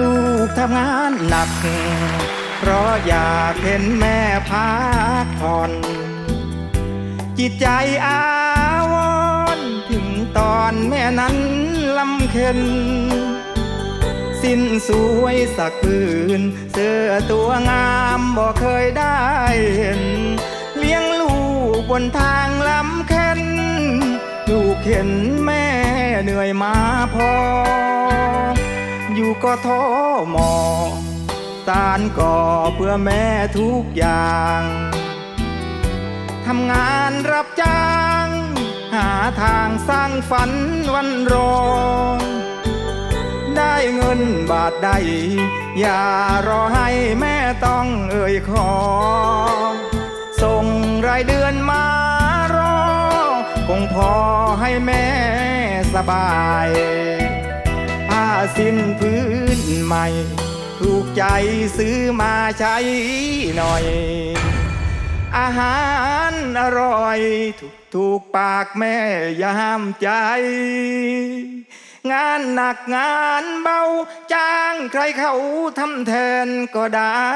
ลูกทำงานหนัก เพราะอยากเห็นแม่พักผ่อน จิตใจอาวรถึงตอนแม่นั้นลำเค็น สิ้นสวยสักผืน เสื้อตัวงามบ่เคยได้เห็น เลี้ยงลูกบนทางลำเค็นลูกเห็นแม่เหนื่อยมาพอ ก็ท้อมอตานก่อเพื่อแม่ทุกอย่างทำงานรับจ้าง หาทางสร้างฝันวันรอ ได้เงินบาทใด อย่ารอให้แม่ต้องเอ่ยขอ ส่งรายเดือนมารอ คงพอให้แม่สบาย สิ้นพื้นใหม่ ถูกใจซื้อมาใช้หน่อย อาหารอร่อย ถูกถูกปากแม่ยามใจ งานหนักงานเบา จ้างใครเขาทำแทนก็ได้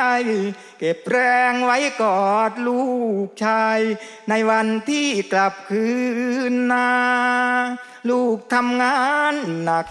เก็บแรงไว้กอดลูกชาย ในวันที่กลับคืนนาลูกทำงานหนัก